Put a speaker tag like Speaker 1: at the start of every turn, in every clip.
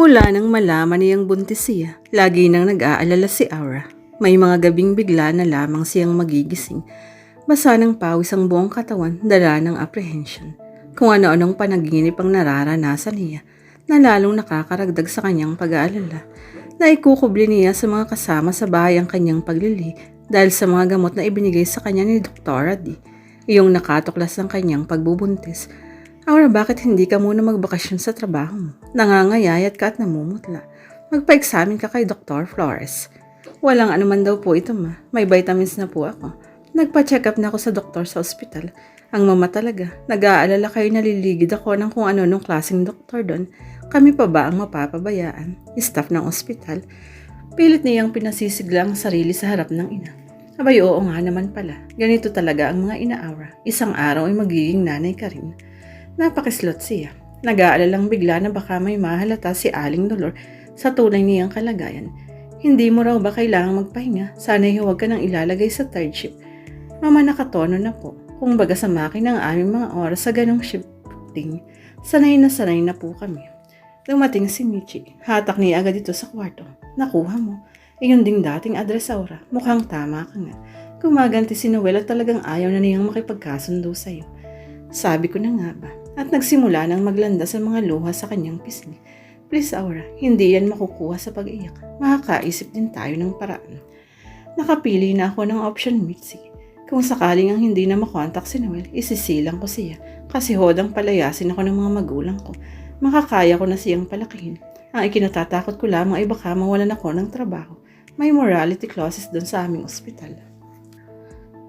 Speaker 1: Mula nang malaman niyang buntis siya, lagi nang nag-aalala si Aura. May mga gabing bigla na lamang siyang magigising. Basa ng pawis ang buong katawan, dala ng apprehension. Kung ano-anong panaginip ang nararanasan niya, na lalong nakakaragdag sa kanyang pag-aalala. Na ikukubli niya sa mga kasama sa bahay ang kanyang paglili dahil sa mga gamot na ibinigay sa kanya ni Dr. D. Iyong nakatuklas ng kanyang pagbubuntis Aura, bakit hindi ka muna magbakasyon sa trabaho mo? Nangangayayat ka at namumutla. Magpa-examine ka kay Dr. Flores. Walang anuman daw po ito ma. May vitamins na po ako. Nagpa-check up na ako sa doktor sa ospital. Ang mama talaga. Nag-aalala kayo naliligid ako ng kung ano nung klaseng doktor doon. Kami pa ba ang mapapabayaan? Staff ng ospital. Pilit niyang pinasisigla ang sarili sa harap ng ina. Abay, oo nga naman pala. Ganito talaga ang mga ina-aura. Isang araw ay magiging nanay ka rin. Napakislot siya. Nag-aalalang bigla na baka may mahalata si Aling Dolor sa tunay niyang kalagayan. Hindi mo raw ba kailangang magpahinga? Sana'y huwag ka nang ilalagay sa third shift. Mama nakatono na po. Kung baga sa makina ang aming mga oras sa ganong shifting, sanay na sanay na po kami. Dumating si Michi. Hatak niya agad dito sa kwarto. Nakuha mo. Iyon ding dating address Aura. Mukhang tama ka nga. Gumaganti si Noel at talagang ayaw na niyang makipagkasundo sa'yo. Sabi ko na nga ba? At nagsimula nang maglanda sa mga luha sa kanyang pisngi. Please Aura, hindi yan makukuha sa pag-iyak. Makakaisip din tayo ng paraan. Nakapili na ako ng option Mitzi. Kung sakaling ang hindi na makontak si Noel, isisilang ko siya. Kasi hodang palayasin ako ng mga magulang ko. Makakaya ko na siyang palakihin. Ang ikinatatakot ko lamang ay baka mawalan ako ng trabaho. May morality clauses doon sa aming ospital.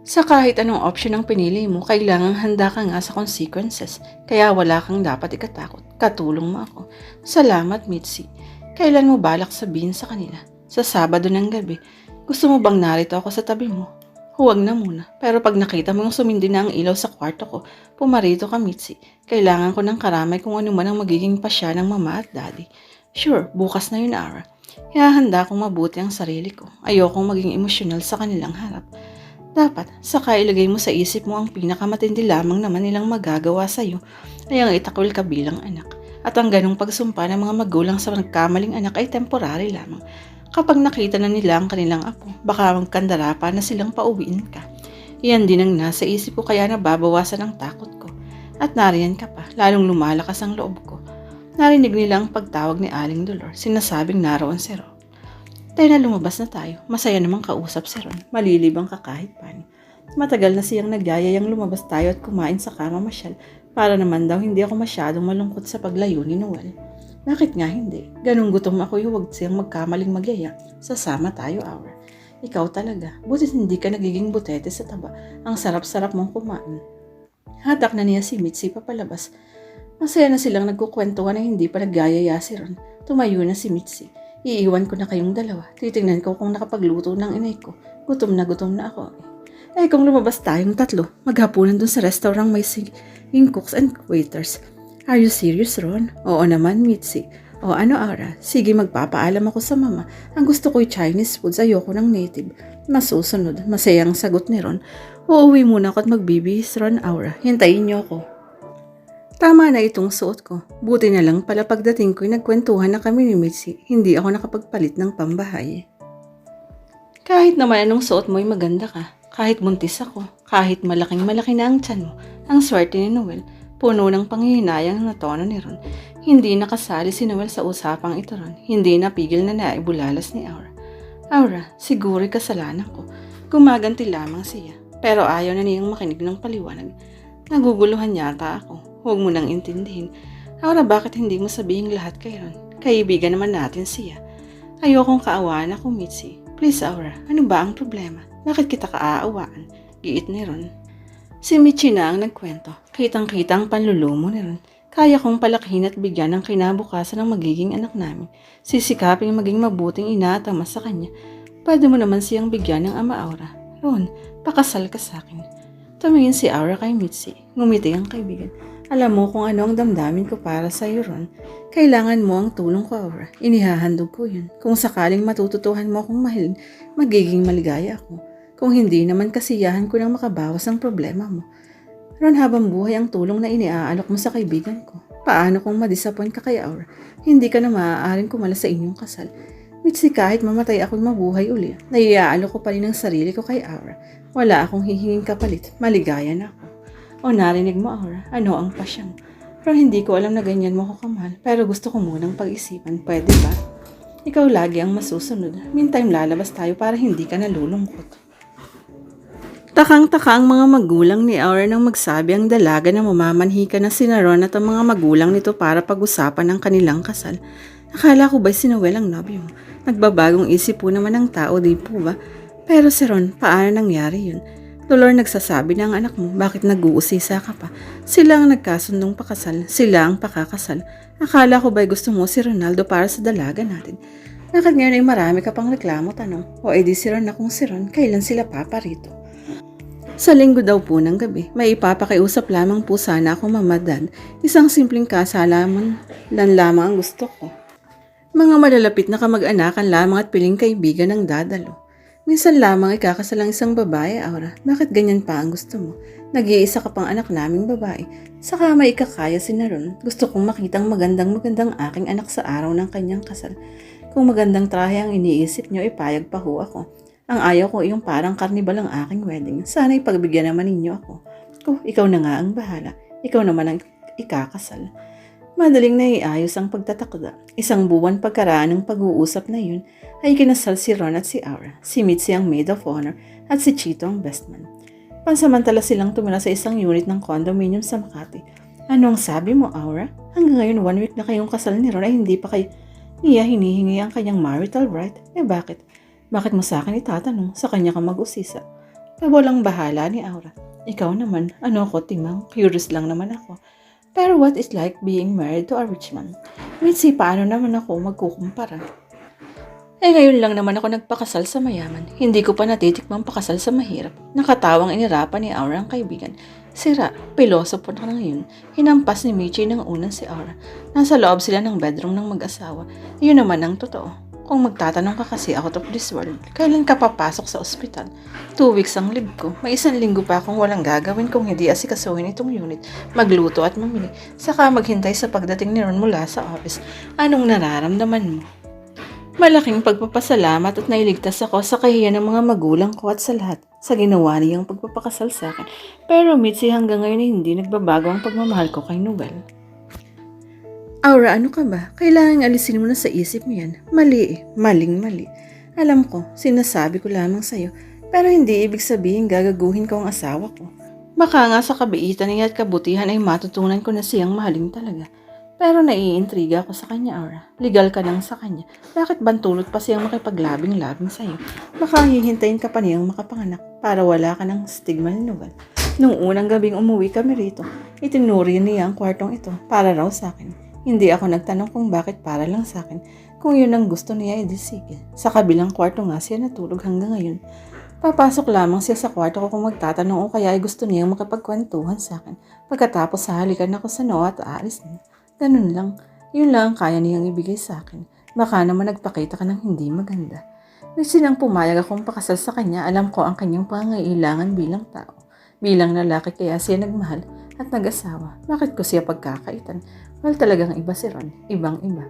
Speaker 1: Sa kahit anong option ang pinili mo, kailangang handa ka nga sa consequences. Kaya wala kang dapat ikatakot. Katulong mo ako. Salamat, Mitzi. Kailan mo balak sabihin sa kanila? Sa Sabado ng gabi. Gusto mo bang narito ako sa tabi mo? Huwag na muna. Pero pag nakita mo yung sumindi na ang ilaw sa kwarto ko, pumarito ka, Mitzi. Kailangan ko ng karamay kung ano man ang magiging pasya ng mama at daddy. Sure, bukas na yun, Ara. Ihahanda kong mabuti ang sarili ko. Ayokong maging emosyonal sa kanilang harap. Dapat, saka ilagay mo sa isip mo ang pinakamatindi lamang naman nilang magagawa sa iyo ay ang itakwil ka bilang anak. At ang ganong pagsumpa ng mga magulang sa nagkamaling anak ay temporary lamang. Kapag nakita na nila ang kanilang apo, baka magkandara pa na silang pauwiin ka. Iyan din ang nasa isip ko kaya nababawasan ang takot ko. At nariyan ka pa, lalong lumalakas ang loob ko. Narinig nila ang pagtawag ni Aling Dolor, sinasabing naroon si Ron. Tayo na lumabas na tayo. Masaya namang kausap si Ron. Malilibang ka kahit paano. Matagal na siyang nagyayayang lumabas tayo at kumain sa kama masyal para naman daw hindi ako masyadong malungkot sa paglayo ni Noel. Bakit nga hindi? Ganong gutom ako yung huwag siyang magkamaling magyaya. Sasama tayo, hour. Ikaw talaga. Butit hindi ka nagiging butete sa taba. Ang sarap-sarap mong kumain. Hatak na niya si Mitzi papalabas. Masaya na silang nagkukwentuhan na hindi pa nagyayaya si Ron. Tumayo na si Mitzi. Iiwan ko na kayong dalawa. Titingnan ko kung nakapagluto ng inay ko. Gutom na gutom na ako. Eh kung lumabas tayong tatlo, maghapunan dun sa restaurant may singing cooks and waiters. Are you serious, Ron? Oo naman, Mitzi. O ano, Ara? Sige, magpapaalam ako sa mama. Ang gusto ko'y Chinese foods, ayoko ng native. Masusunod, masayang sagot ni Ron. Uuwi muna ako at magbibihis, Ron, Aura. Hintayin niyo ako. Tama na itong suot ko. Buti na lang pala pagdating ko'y nagkwentuhan na kami ni Mitzi. Hindi ako nakapagpalit ng pambahay. Kahit naman anong suot mo'y maganda ka. Kahit buntis ako. Kahit malaking malaki na ang tiyan mo. Ang swerte ni Noel. Puno ng panghihinayang na tono ni Ron. Hindi nakasali si Noel sa usapang ito ron. Hindi napigil na naibulalas ni Aura. Aura, siguro'y kasalanan ko. Gumaganti lamang siya. Pero ayaw na niyang makinig ng paliwanag. Naguguluhan yata ako. Huwag mo nang intindihin. Aura, bakit hindi mo sabihin lahat kay Ron? Kaibigan naman natin siya. Ayokong kaawaan ako, Mitzi. Please, Aura, ano ba ang problema? Bakit kita kaaawaan? Giit ni Ron. Si Michi na ang nagkwento. Kitang-kita ang panlulumo ni Ron. Kaya kong palakihin at bigyan ng kinabukasan ng magiging anak namin. Sisikaping maging mabuting ina at ama sa kanya. Pwede mo naman siyang bigyan ng ama Aura. Ron, pakasal ka sa akin. Tumingin si Aura kay Mitzi. Ngumiti ang kaibigan. Alam mo kung ano ang damdamin ko para sa iyo, Ron. Kailangan mo ang tulong ko, Aura. Inihahandog ko yun. Kung sakaling matututuhan mo akong mahalin, magiging maligaya ako. Kung hindi naman kasiyahan ko nang makabawas ang problema mo. Ron, habang buhay ang tulong na iniaalok mo sa kaibigan ko. Paano kung madisappoint ka kay Aura? Hindi ka na maaaring kumala sa inyong kasal. Mitzi kahit mamatay ako'y mabuhay uli, naiaalo ko pa rin ang sarili ko kay Aura. Wala akong hihinging kapalit, maligaya na ako. O narinig mo Aura, ano ang pasya mo? Pero hindi ko alam na ganyan mo ako kamahal, pero gusto ko munang pag-isipan, pwede ba? Ikaw lagi ang masusunod. Meantime lalabas tayo para hindi ka nalulungkot. Takang-taka ang mga magulang ni Aura nang magsabi ang dalaga na mamamanhi ka na si Ron at ang mga magulang nito para pag-usapan ang kanilang kasal. Akala ko ba'y si Noel ang nobyo mo? Nagbabagong isip po naman ng tao, di po ba? Pero si Ron, paano nangyari yun? Dolor nagsasabi ng anak mo, bakit nag-uusisa ka pa? Sila ang nagkasundong pakasal, sila ang pakakasal. Akala ko ba'y gusto mo si Ronaldo para sa dalaga natin? Bakit ngayon ay marami ka pang reklamo tanong? O edi si Ron na kung si Ron, kailan sila paparito? Sa linggo daw po ng gabi, may ipapakiusap lamang po sana ako mamadad. Isang simpleng kasalaman lang lamang ang gusto ko. Mga malalapit na kamag-anakan lamang at piling kaibigan ang dadalo. Minsan lamang ikakasal ang isang babae, Aura. Bakit ganyan pa ang gusto mo? Nag-iisa ka pang anak naming babae. Saka may ikakaya si Naron. Gusto kong makitang magandang-magandang aking anak sa araw ng kanyang kasal. Kung magandang trahe ang iniisip niyo, ipayag pa ho ako. Ang ayaw ko yung parang karnibal ang aking wedding. Sana'y pagbigyan naman ninyo ako. Ko, ikaw na nga ang bahala. Ikaw naman ang ikakasal. Madaling naiayos ang pagtatakda. Isang buwan pagkaraan ng pag-uusap na yun, ay kinasal si Ron at si Aura, si Mitzi ang maid of honor at si Chito ang best man. Pansamantala silang tumira sa isang unit ng condominium sa Makati. Ano ang sabi mo, Aura? Hanggang ngayon, one week na kayong kasal ni Ron ay hindi pa kay niya hinihingi ang kanyang marital right. Eh bakit? Bakit mo sa akin itatanong? Sa kanya ka mag-usisa. Pabolang bahala ni Aura. Ikaw naman, ano ako, timang? Curious lang naman ako. Pero what is like being married to a rich man? Mitzi, paano naman ako magkukumpara? Eh ngayon lang naman ako nagpakasal sa mayaman. Hindi ko pa natitikmang pakasal sa mahirap. Nakatawang inirapan ni Aura ang kaibigan. Sira, pilosopo na ngayon. Hinampas ni Michi ng unang si Aura. Nasa loob sila ng bedroom ng mag-asawa. Yun naman ang totoo. Kung magtatanong ka kasi out of this world, kailan ka papasok sa ospital? Two weeks ang leave ko. May isang linggo pa akong walang gagawin kung hindi asikasuhin itong unit. Magluto at mamili. Saka maghintay sa pagdating ni Ron mula sa office. Anong nararamdaman mo? Malaking pagpapasalamat at nailigtas ako sa kahiyan ng mga magulang ko at sa lahat sa ginawa niyang pagpapakasal sa akin. Pero Mitzi hanggang ngayon ay hindi nagbabago ang pagmamahal ko kay Noel. Aura, ano ka ba? Kailangan alisin mo na sa isip mo yan. Mali eh. Maling mali. Alam ko, sinasabi ko lamang sa'yo. Pero hindi ibig sabihin gagaguhin ko ang asawa ko. Baka nga sa kabiitan niya at kabutihan ay matutunan ko na siyang mahalin talaga. Pero naiintriga ako sa kanya, Aura. Legal ka lang sa kanya. Bakit bantulot pa siyang makipaglabing-labing sa'yo? Baka hihintayin ka pa niyang makapanganak para wala ka ng stigma ni Noel. Nung unang gabing umuwi kami rito, itinuri niya ang kwartong ito para raw sa akin. Hindi ako nagtanong kung bakit para lang sa akin. Kung yun ang gusto niya, edi sige. Sa kabilang kwarto nga siya natulog hanggang ngayon. Papasok lamang siya sa kwarto ko kung magtatanong o kaya ay gusto niyang makapagkwentuhan sa akin. Pagkatapos hahalikan ako sa noo at aalis niya. Ganun lang. Yun lang ang kaya niyang ibigay sa akin. Baka naman nagpakita ka ng hindi maganda. May sinang pumayag akong pakasal sa kanya, alam ko ang kanyang pangailangan bilang tao. Bilang lalaki kaya siya nagmahal at nag-asawa. Bakit ko siya pagkakaitan? Well, talagang iba si Ron. Ibang iba.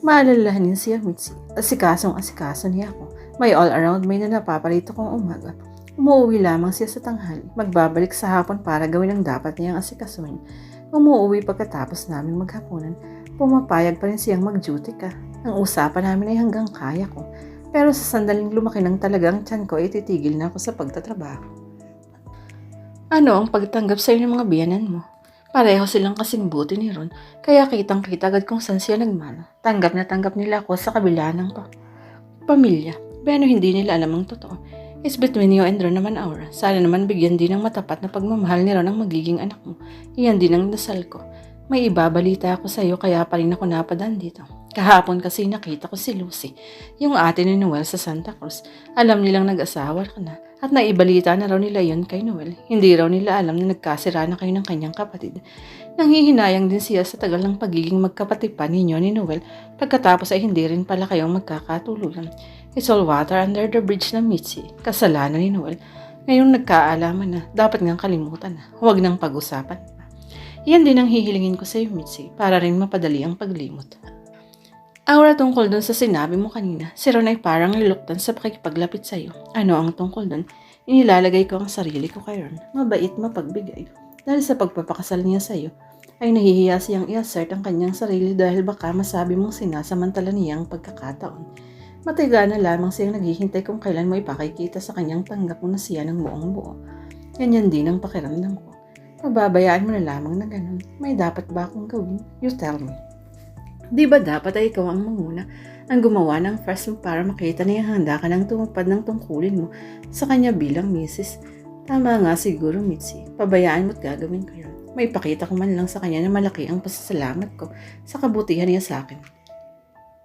Speaker 1: Maalalahanin siya, Mitzi. Asikasong asikaso niya ako. May all-around may na napaparito kong umaga. Umuwi lamang siya sa tanghali. Magbabalik sa hapon para gawin ang dapat niyang asikasuhin. Umuwi pagkatapos namin maghapunan. Pumapayag pa rin siyang mag-duty ka. Ang usapan namin ay hanggang kaya ko. Pero sa sandaling lumaki ng talagang tiyan ko ay titigil na ako sa pagtatrabaho. Ano ang pagtanggap sa'yo ng mga biyanan mo? Pareho silang kasing buti ni Ron, kaya kitang kita agad kung saan siya nagmana. Tanggap na tanggap nila ako sa kabila ng pa pamilya. Pero hindi nila alam ang totoo. It's between you and Ron naman, Aura. Sana naman bigyan din ng matapat na pagmamahal ni Ron ang magiging anak mo. Iyan din ang dasal ko. May ibabalita ako sa iyo kaya pa rin ako napadaan dito. Kahapon kasi nakita ko si Lucy, yung ate ni Noel sa Santa Cruz. Alam nilang nag-asawa ka na at naibalita na raw nila yon kay Noel. Hindi raw nila alam na nagkasira na kayo ng kanyang kapatid. Nanghihinayang din siya sa tagal ng pagiging magkapatid pa ninyo ni Noel pagkatapos ay hindi rin pala kayong magkakatulugan. It's all water under the bridge na Mitzi. Kasalanan ni Noel. Ngayong nagkaalaman na, dapat ngang kalimutan na. Huwag nang pag-usapan. Yan din ang hihilingin ko sa iyo, Mitzi, para rin mapadali ang paglimot. Aura tungkol dun sa sinabi mo kanina, si Ron ay parang reluctant sa pakikipaglapit sa iyo. Ano ang tungkol dun? Inilalagay ko ang sarili ko kay Ron. Mabait, mapagbigay. Dahil sa pagpapakasal niya sa iyo, ay nahihiya siyang i-assert ang kanyang sarili dahil baka masabi mong sinasamantala niya ang pagkakataon. Matiga na lamang siyang naghihintay kung kailan mo ipakikita sa kanyang tanggap mo na siya ng buong buo. Ganyan din ang pakiramdam ko. Pababayaan mo na lamang na ganun. May dapat ba akong gawin? You tell me. Di ba dapat ay ikaw ang manguna ang gumawa ng first mo para makita niya handa ka ng tumupad ng tungkulin mo sa kanya bilang misis? Tama nga siguro, Mitzi. Pabayaan mo't gagawin ko yun. May pakita ko man lang sa kanya na malaki ang pasasalamat ko sa kabutihan niya sa akin.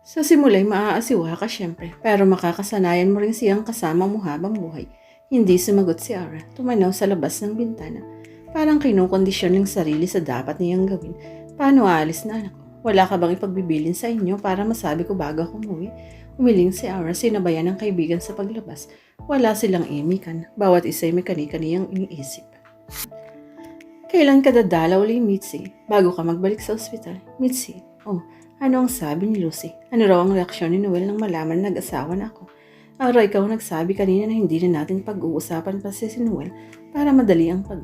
Speaker 1: Sa simula'y maaasiwa ka syempre, pero makakasanayan mo rin siyang kasama mo habang buhay. Hindi sumagot si Ara, tumanaw sa labas ng bintana. Parang kinukondisyon ng sarili sa dapat niyang gawin. Paano aalis na anak ko? Wala ka bang ipagbibilin sa inyo para masabi ko bago ako umuwi? Umiling si Ara, sinabayan ng kaibigan sa paglabas. Wala silang imikan. Bawat isa'y may kani-kaniyang iniisip. Kailan ka dadalaw ulit, Mitzi? Bago ka magbalik sa ospital? Mitzi, oh, ano ang sabi ni Lucy? Ano raw ang reaksyon ni Noel nang malaman na nag-asawa na ako? Ara, ikaw nagsabi kanina na hindi na natin pag-uusapan pa si Noel para madali ang pag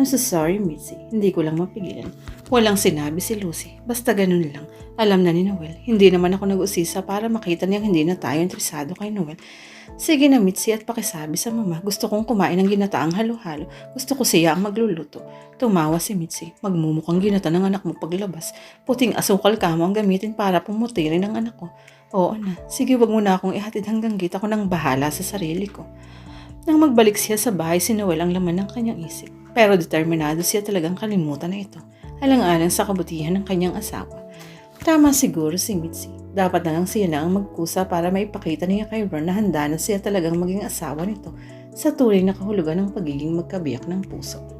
Speaker 1: I'm so sorry, Mitzi. Hindi ko lang mapigilan. Walang sinabi si Lucy. Basta ganun lang. Alam na ni Noel. Hindi naman ako nag-usisa para makita niyang hindi na tayo interesado kay Noel. Sige na, Mitzi, at pakisabi sa mama. Gusto kong kumain ng ginataang halo-halo. Gusto ko siya ang magluluto. Tumawa si Mitzi. Magmumukhang ginata ng anak mo paglabas. Puting asukal ka mo ang gamitin para pumutirin ng anak ko. Oo na. Sige, wag mo na akong ihatid hanggang gate. Ako nang bahala sa sarili ko. Nang magbalik siya sa bahay, si Noel ang laman ng kanyang isip. Pero determinado siya talagang kalimutan na ito. Alang-alang sa kabutihan ng kanyang asawa. Tama siguro si Mitzi. Dapat na lang siya na ang magkusa para maipakita niya kay Ron na handa na siya talagang maging asawa nito sa tunay na kahulugan ng pagiging magkabiyak ng puso.